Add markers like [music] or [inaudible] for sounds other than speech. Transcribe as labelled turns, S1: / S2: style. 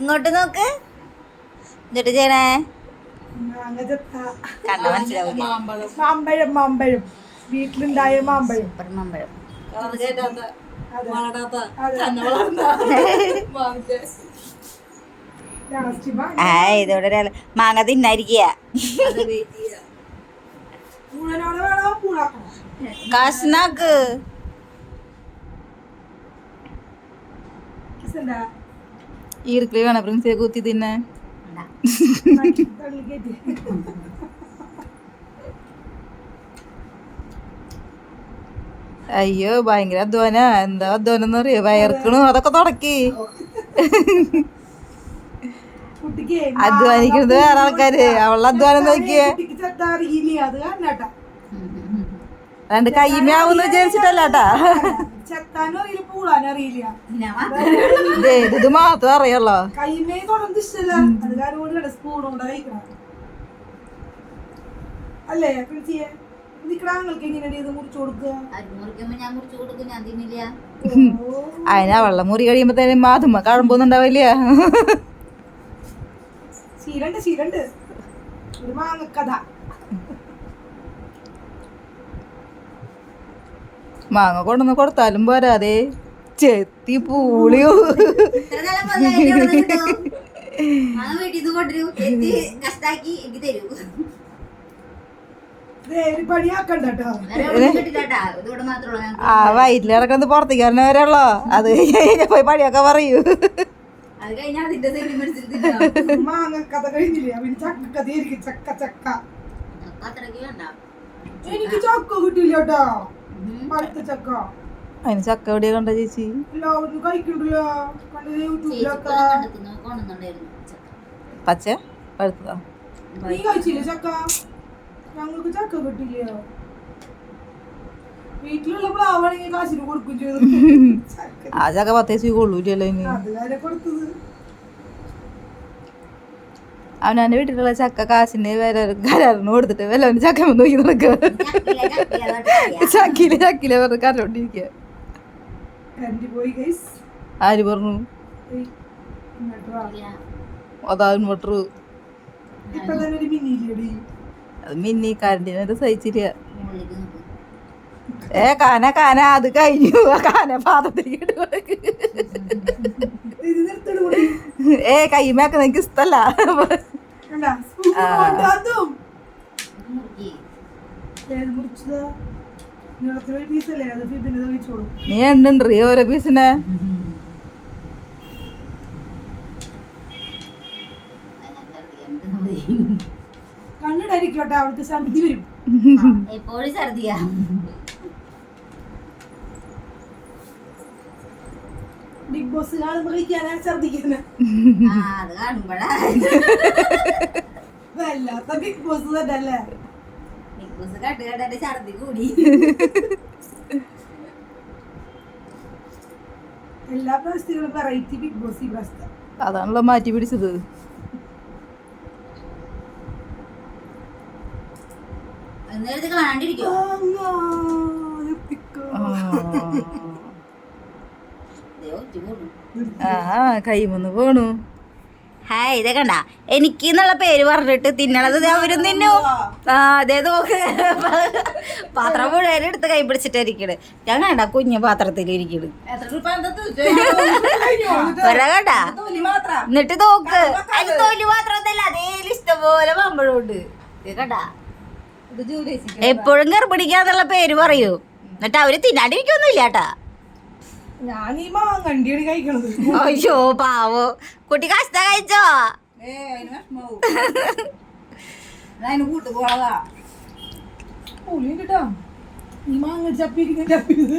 S1: ഇങ്ങോട്ട് നോക്ക്. എന്നിട്ട് ചെയ്യണേ. കണ്ട
S2: മാമ്പഴം മാമ്പഴം. വീട്ടിലുണ്ടായ മാമ്പഴം.
S1: സൂപ്പർ മാമ്പഴം.
S2: ലാസ്റ്റ്
S1: ആ ഇതോടെ മാങ്ങ തിന്നായിരിക്കുക കാശ്നാക്ക്
S2: എന്താ
S3: ഈർക്കിളി വേണം പ്രിൻസിയെ കുത്തി തിന്നെ. അയ്യോ ഭയങ്കര അധ്വാന. എന്താ അധ്വാനം എന്ന് അറിയോ? വയർക്കണു. അതൊക്കെ തുടക്കി. അധ്വാനിക്കുന്നത് വേറെ ആൾക്കാര്. അവളുടെ അധ്വാനം നോക്കിയേ. രണ്ട് കൈമയാവൂന്ന് വിചാരിച്ചിട്ടല്ലാട്ടാ.
S2: ചെത്താനും അറിയില്ല പൂളാനും അറിയില്ല.
S3: ദേ, ഇത് മാത്രം അറിയാലോ
S2: കൈമേ തുടർന്ന് ഇഷ്ടല്ല. അത് കാരണം കൊണ്ട് സ്പൂൺ കൊണ്ട് കഴിക്കണം. അല്ലേ പ്രിൻസിയെ? നിക്കടാങ്ങൾക്ക് എങ്ങനെയാണ് ഇത് മുറിച്ചു കൊടുക്കുക?
S1: മുറിക്കുമ്പോ ഞാൻ മുറിച്ചു കൊടുക്കും ഞാൻ തിന്നില്ല.
S2: ഓ,
S3: അതിനാ വെള്ളം മുറി കഴിയുമ്പത്തേനും മാതുമ്മ കഴമ്പൊന്നുണ്ടാവില്ല
S2: ശീലണ്ട് ശീലണ്ട്. ഒരു മാങ്ങക്കഥ.
S3: മാങ്ങ കൊണ്ടുവന്ന് കൊടുത്താലും പോരാതെ ചെത്തി പൂളിയോ. ആ വയറ്റിൽ കിടക്കുന്നത് പുറത്തേക്ക് വരണ വരെയുള്ളോ അത് കഴിഞ്ഞ് പോയി പണിയൊക്കെ പറയൂ.
S1: മാങ്ങ
S2: കഥ കഴിഞ്ഞില്ലേ? അവന് ചക്ക ചക്ക.
S1: ചക്ക
S2: എനിക്ക് ചക്ക കിട്ടില്ല കേട്ടോ.
S3: അതിന് ചക്ക എവിടെയാ കണ്ട ചേച്ചി? പച്ച? പഴുത്തതാ.
S2: നീ കഴിച്ചില്ലേ ചക്ക? ഞങ്ങൾക്ക് ചക്ക കിട്ടില്ലയോ വീട്ടിലുള്ള പ്ലാവാണെങ്കിൽ കാശിന് കൊടുക്കും ചെയ്തു.
S3: ആ ചക്ക പത്തേച്ച് കൊള്ളൂല്ലോ ഇനി.
S2: കൊടുത്തത്.
S3: അവനവന്റെ വീട്ടിലുള്ള ചക്ക കാശിന് വേറെ കരാറിന് കൊടുത്തിട്ട് വല്ലവന് ചക്ക നോക്കി നടക്കുക.
S1: ചക്കിലെ ചക്കില,
S3: പറഞ്ഞ് കരണ്ടോണ്ടിരിക്കുക
S2: കരണ്ടി
S3: ആര് പറഞ്ഞു? അതാ ഇൻവെർട്ടർ. അത് മിന്നി കരണ്ടിനെ സഹിച്ചില്ല
S1: മുകളിലേക്ക്
S3: ഏ കാന കാന അത് കഴിഞ്ഞു. കാന.
S2: ഇത്
S3: ഏ കൈമേക്കുന്ന എനിക്ക് ഇഷ്ടല്ല.
S2: അതും.
S3: നീ എണ്ണുണ്ടീ ഓരോ പീസിന്
S2: കണ്ണിടായിരിക്കട്ടെ അവിടുത്തെ സമിതി വരും.
S1: എപ്പോഴും ഛർദിയാ.
S2: ബിഗ് ബോസ് കാണുമ്പോ കഴിക്കാനാ ഛർദിക്കുന്നത്
S1: ആ അത് കാണുമ്പോഴാ. [laughs]
S2: വല്ലാത്ത Bigg Boss
S1: Bigg Boss cut കണ്ടെ ഛർദി കൂടി.
S2: എല്ലാ പ്രാവശ്യത്തിലും വെറൈറ്റി ബിഗ് ബോസ് ഈ പ്രാവശ്യത്തെ
S3: അതാണല്ലോ മാറ്റി പിടിച്ചത്.
S1: കാണാണ്ടിരിക്കോ.
S3: ആ കൈമന്ന് പോണു.
S1: ഹായ് ഇതേ കണ്ട? എനിക്ക് എന്നുള്ള പേര് പറഞ്ഞിട്ട് തിന്നണത് അവരും തിന്നു. ആ അതേ നോക്ക് പാത്രം മുഴുവൻ എടുത്ത് കൈ പിടിച്ചിട്ടിരിക്കണ് ഞാൻ കണ്ട കുഞ്ഞു പാത്രത്തിൽ ഇരിക്കണ് ഒരാ കണ്ട? എന്നിട്ട് നോക്ക്. അതിന് തൊലി മാത്രമൊന്നല്ല അതേൽ ഇഷ്ടംപോലെ മമ്പഴുണ്ട് കണ്ട? എപ്പോഴും ഗർഭിണിക്കാന്നുള്ള പേര് പറയൂ. എന്നിട്ട് അവർ തിന്നാണ്ടിരിക്കൊന്നുമില്ല കേട്ടാ.
S2: ഞാൻ ഈ മാങ്ങണ്ടിയാണ് കഴിക്കണത്.
S1: അയ്യോ പാവോ. കുട്ടി കഷ്ട കഴിച്ചോ?
S2: പുളി കിട്ടാം ഈ മാങ്ങ ചപ്പിരിക്കുന്ന ചപ്പിയത്